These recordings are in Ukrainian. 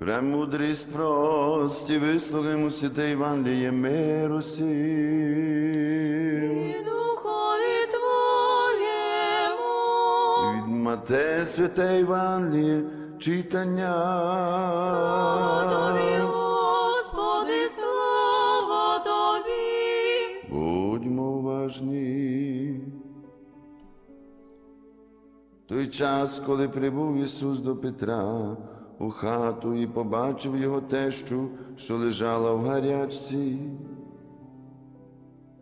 Премудрість прості, вислухаймо святе Євангеліє миру сім. І духові Твоєму. Від Мате святе Євангеліє читання. Тобі, Господи, слава Тобі. Будьмо уважні. Той час, коли прибув Ісус до Петра у хату і побачив його тещу, що лежала в гарячці.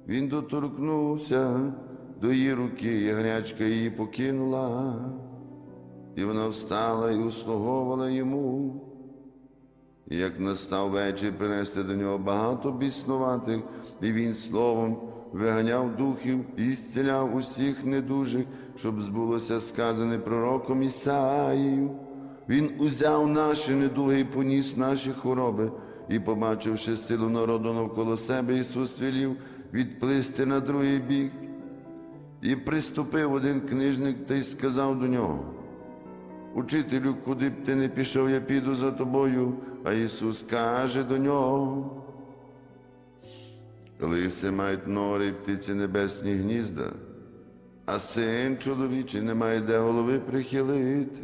Він доторкнувся до її руки, і гарячка її покинула, і вона встала і услуговувала йому. І як настав вечір, принесли до нього багато біснуватих, і він словом виганяв духів і зціляв усіх недужих, щоб збулося сказане пророком Ісаїю. Він узяв наші недуги і поніс наші хвороби, і, побачивши силу народу навколо себе, Ісус велів відплисти на другий бік. І приступив один книжник та й сказав до нього. Учителю, куди б ти не пішов, я піду за тобою. А Ісус каже до нього. Лиси мають нори, і птиці небесні гнізда, а син чоловічий не має де голови прихилити.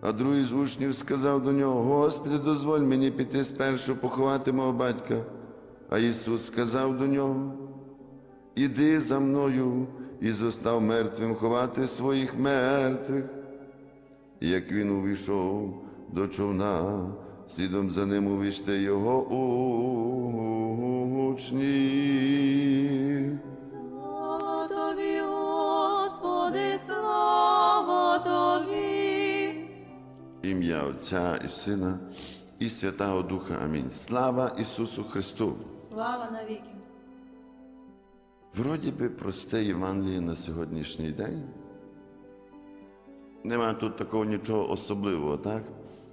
А другий з учнів сказав до нього: Господи, дозволь мені піти спершу поховати мого батька. А Ісус сказав до нього: Іди за мною і зостав мертвим ховати своїх мертвих. І як він увійшов до човна, слідом за ним увійшли його учні. Ім'я Отця і Сина і Святого Духа. Амінь. Слава Ісусу Христу! Слава навіки. Вроді би просте Євангеліє на сьогоднішній день. Нема тут такого нічого особливого, так?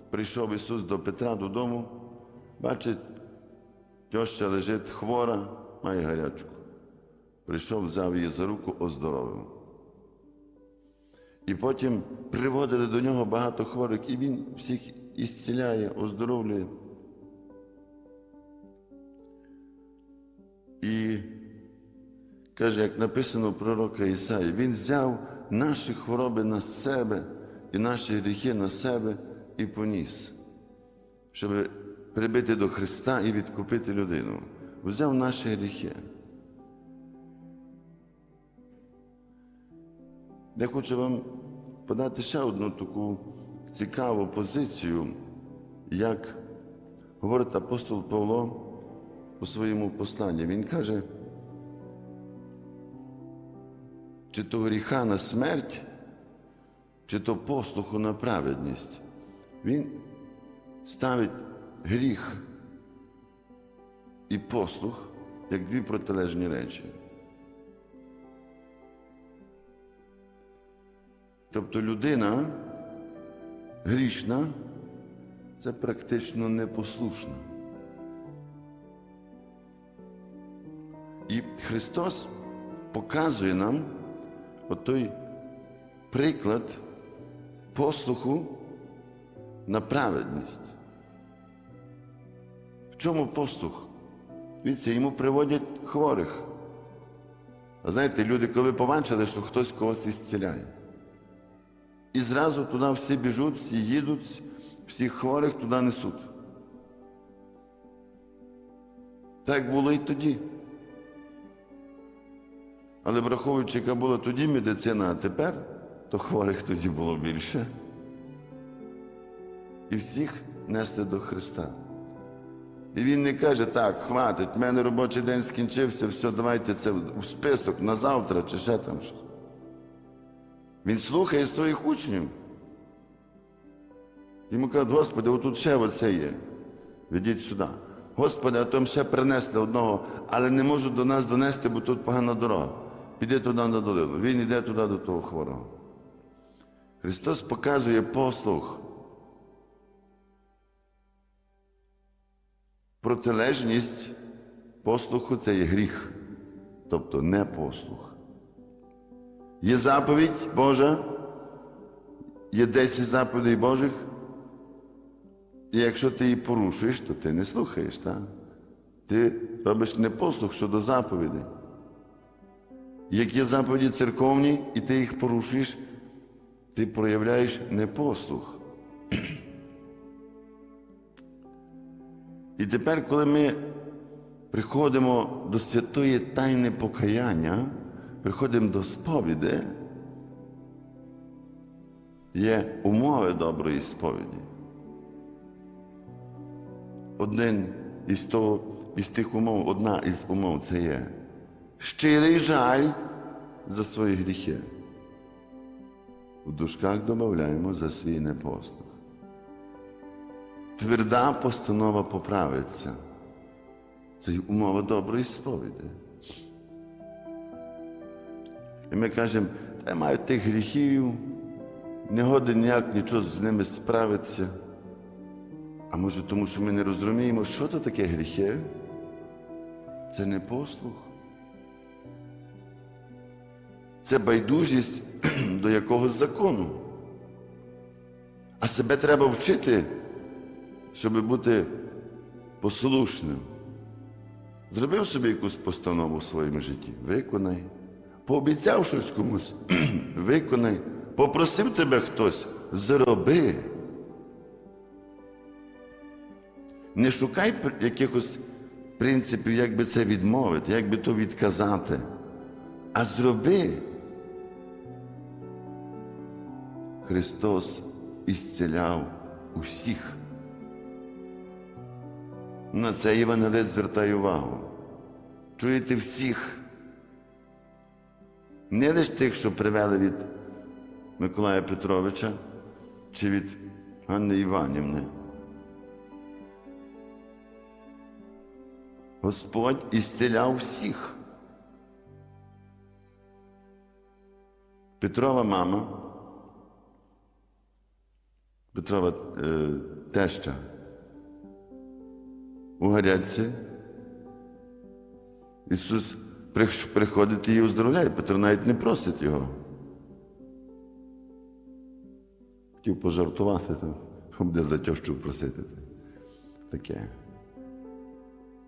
Прийшов Ісус до Петра додому, бачить, тьоща лежить хвора, має гарячку. Прийшов, взяв її за руку, оздоровив. І потім приводили до нього багато хворих, і він всіх ісціляє, оздоровлює. І каже, як написано у пророка Ісаї, він взяв наші хвороби на себе і наші гріхи на себе і поніс, щоб прибити до Христа і відкупити людину. Взяв наші гріхи. Я хочу вам подати ще одну таку цікаву позицію, як говорить апостол Павло у своєму посланні. Він каже, чи то гріха на смерть, чи то послуху на праведність. Він ставить гріх і послух як дві протилежні речі. Тобто людина грішна це практично непослушна. І Христос показує нам отой приклад послуху на праведність. В чому послух? Дивіться, йому приводять хворих. А знаєте, люди, коли побачили, що хтось когось ісціляє. І зразу туди всі біжуть, всі їдуть, всіх хворих туди несуть. Так було і тоді. Але враховуючи, яка була тоді медицина, а тепер, то хворих тоді було більше. І всіх нести до Христа. І він не каже, так, хватить, в мене робочий день скінчився, все, давайте це в список на завтра чи ще там щось. Він слухає своїх учнів. Йому кажуть, Господи, отут ще оце є. Ведіть сюди. Господи, а там ще принесли одного, але не можуть до нас донести, бо тут погана дорога. Піди туди на долину. Він йде туди до того хворого. Христос показує послух. Протилежність послуху це є гріх, тобто не послух. Є заповідь Божа, є 10 заповідей Божих, І якщо ти її порушуєш, то ти не слухаєш, так? Ти робиш непослух щодо заповідей. Як є заповіді церковні, і ти їх порушуєш, ти проявляєш непослух. І тепер, коли ми приходимо до святої тайни покаяння, приходимо до сповіді, є умови доброї сповіді. Один із, того, із тих умов, одна із умов це є щирий жаль за свої гріхи. У дужках додаємо за свій непослух. Тверда постанова поправиться. Це й умова доброї сповіді. І ми кажемо, та я маю тих гріхів, не годен ніяк нічого з ними справитися. А може, тому що ми не розуміємо, що це таке гріхи? Це не послух. Це байдужість до якогось закону. А себе треба вчити, щоб бути послушним. Зробив собі якусь постанову в своєму житті, виконай. Пообіцяв щось комусь, виконай. Попросив тебе хтось, зроби. Не шукай якихось принципів, як би це відмовити, як би то відказати, а зроби. Христос ісціляв усіх. На це Євангелист звертає увагу. Чуєте всіх. Не лише тих, що привели від Миколая Петровича чи від Ганни Іванівни. Господь ісціляв всіх. Петрова мама, Петрова е, теща у гарячці. Ісус приходить і оздоровляє. Петро навіть не просить його. Хотів пожартувати, то буде за тещу просити. Таке.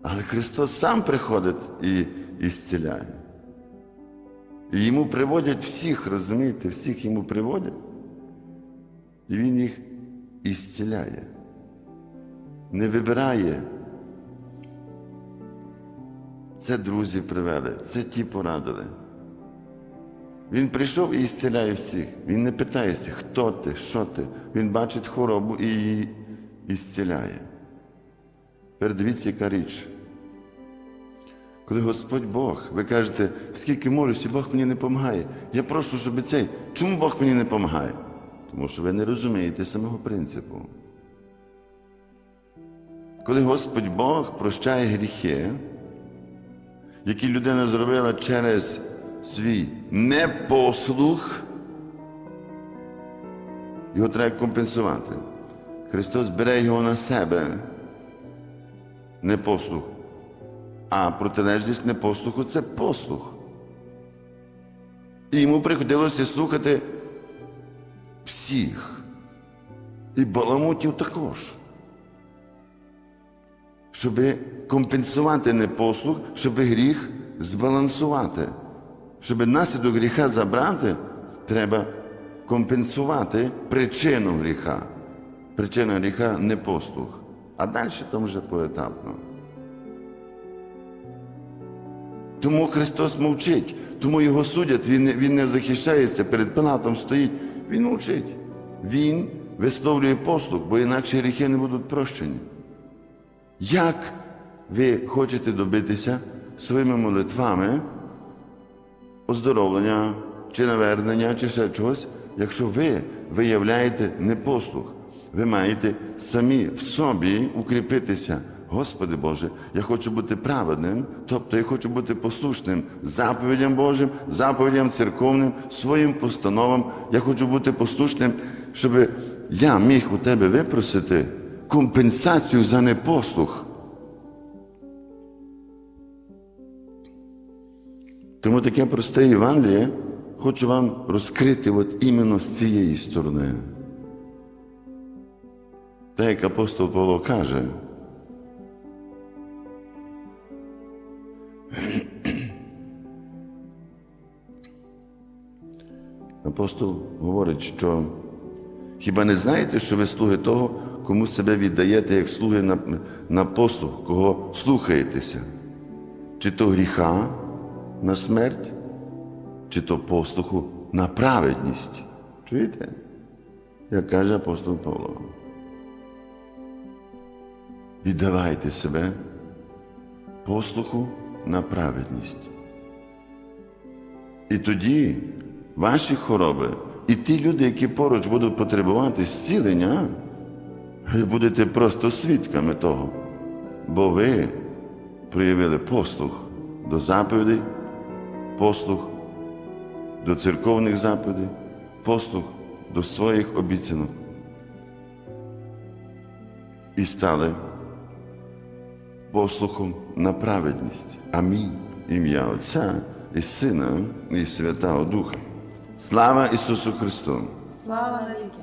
Але Христос сам приходить і, і зціляє. І йому приводять всіх, розумієте, всіх йому приводять. І він їх і. Не вибирає. Це друзі привели, це ті порадили. Він прийшов і зціляє всіх. Він не питається, хто ти, що ти. Він бачить хворобу і її і зціляє. Передивіться, яка річ. Коли Господь Бог, ви кажете, скільки молюся, Бог мені не допомагає. Я прошу, щоб цей. Чому Бог мені не допомагає? Тому що ви не розумієте самого принципу. Коли Господь Бог прощає гріхи, які людина зробила через свій непослух, його треба компенсувати. Христос бере його на себе, непослух. А протилежність непослуху це послух. І йому приходилося слухати всіх. І баламутів також. Щоб компенсувати непослух, щоб гріх збалансувати. Щоб наслідок гріха забрати, треба компенсувати причину гріха. Причина гріха непослух. А далі там вже поетапно. Тому Христос мовчить, тому його судять, він, він не захищається, перед Пилатом стоїть, він мовчить. Він висловлює послуг, бо інакше гріхи не будуть прощені. Як ви хочете добитися своїми молитвами оздоровлення чи навернення, чи ще чогось, якщо ви виявляєте непослух? Ви маєте самі в собі укріпитися. Господи Боже, я хочу бути праведним, тобто я хочу бути послушним заповідям Божим, заповідям церковним, своїм постановам. Я хочу бути послушним, щоб я міг у тебе випросити компенсацію за непослух. Тому таке просте Євангеліє хочу вам розкрити от іменно з цієї сторони. Так як апостол Павло каже, апостол говорить, що хіба не знаєте, що ви слуги того, кому себе віддаєте, як слуги на, на послуг, кого слухаєтеся? Чи то гріха на смерть, чи то послуху на праведність? Чуєте? Як каже апостол Павло. Віддавайте себе послуху на праведність. І тоді ваші хвороби і ті люди, які поруч будуть потребувати зцілення, ви будете просто свідками того, бо ви проявили послух до заповідей, послух до церковних заповідей, послух до своїх обіцянок. І стали послухом на праведність. Амінь. Ім'я Отця і Сина, і Святого Духа. Слава Ісусу Христу! Слава навіки.